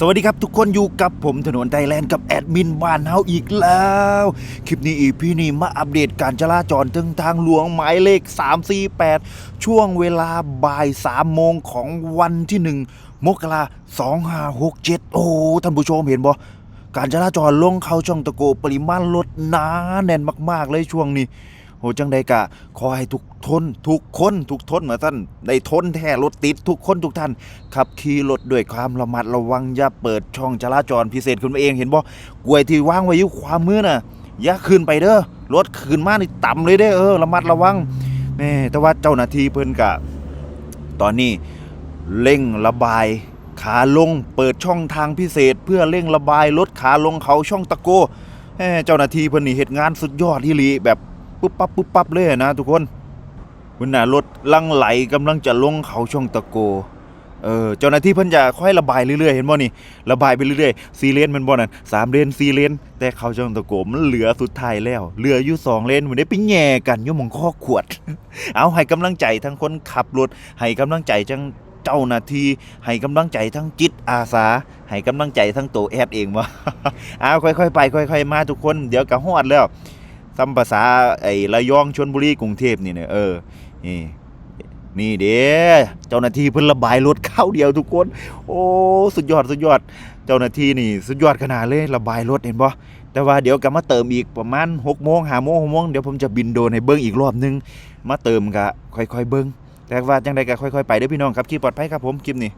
สวัสดีครับทุกคนอยู่กับผมถนนไทยแลนด์กับแอดมินบ้านเฮาอีกแล้ว คลิปนี้อีพี่นี่มาอัปเดตการจราจรถึงทางหลวงหมายเลข 348 ช่วงเวลาบ่าย 3 โมงของวันที่ 1 มกราสองห้าหกเจ็ดโอ้ท่านผู้ชมเห็นบ่การจราจรลงเข้าช่องตะโกปริมาณรถหนาแน่นมาก ๆ เลยช่วงนี้ โหจังใดกะขอให้ทุกทนทุกคนทุกทนเหมือนท่านได้ทนแท้รถติดทุกคนทุกท่านขับขี่รถด้วยความระมัดระวังอย่าเปิดช่องจราจรพิเศษขึ้นมาเองเห็นบ่กลวยที่ว่างไว้อยู่ความมือน่ะอย่าขึ้นไปเด้อรถขึ้นมานี่ต่ำเลยเด้อเออระมัดระวังแม่แต่ว่าเจ้าหน้าที่เพิ่นกะ ตอนนี้เร่งระบายขาลงเปิดช่องทางพิเศษ เพื่อเร่งระบายรถขาลงเขาช่องตะโกเจ้าหน้าที่เพิ่นนี่เฮ็ดงานสุดยอดที่ลีแบบ ปุ๊บปั๊บปุ๊บปั๊บเลยนะทุกคนวันน่ะรถลังไหลกำลังจะลงเขาช่องตะโก เออเจ้าหน้าที่เพิ่นจะค่อยระบายเรื่อยๆ เห็นบ่นี่ ระบายไปเรื่อยๆสี่เลนมันบ่นั่นสามเลนสี่เลน แต่เขาช่องตะโกมันเหลือสุดท้ายแล้ว เหลืออยู่สองเลนมันได้ไปแย่กันอยู่มองข้อขวด เอาให้กำลังใจทั้งคนขับรถ ให้กำลังใจทั้งเจ้าหน้าที่ให้กำลังใจทั้งจิตอาสาให้กำลังใจทั้งตัวแอดเองวะเอาค่อยๆไป ค่อย ๆ มาทุกคน เดี๋ยวก็ฮอดแล้ว ซ้ำภาษาไอ้ระยองชลบุรีกรุงเทพนี่เนี่ยเออนี่นี่เด้เจ้าหน้าที่เพิ่นระบายรถเข้าเดียวทุกคน โอ้สุดยอดสุดยอด เจ้าหน้าที่นี่ สุดยอดขนาดเลยระบายรถเห็นบ่แต่ว่าเดี๋ยวก็มาเติมอีกประมาณ6โมง5โมง6โมงเดี๋ยวผมจะบินโดนให้เบิ่งอีกรอบนึง มาเติมก็ค่อยๆเบิ่งแต่ว่าจังใดก็ค่อยๆไปเด้อพี่น้องครับขี่ปลอดภัยครับผมคลิปนี้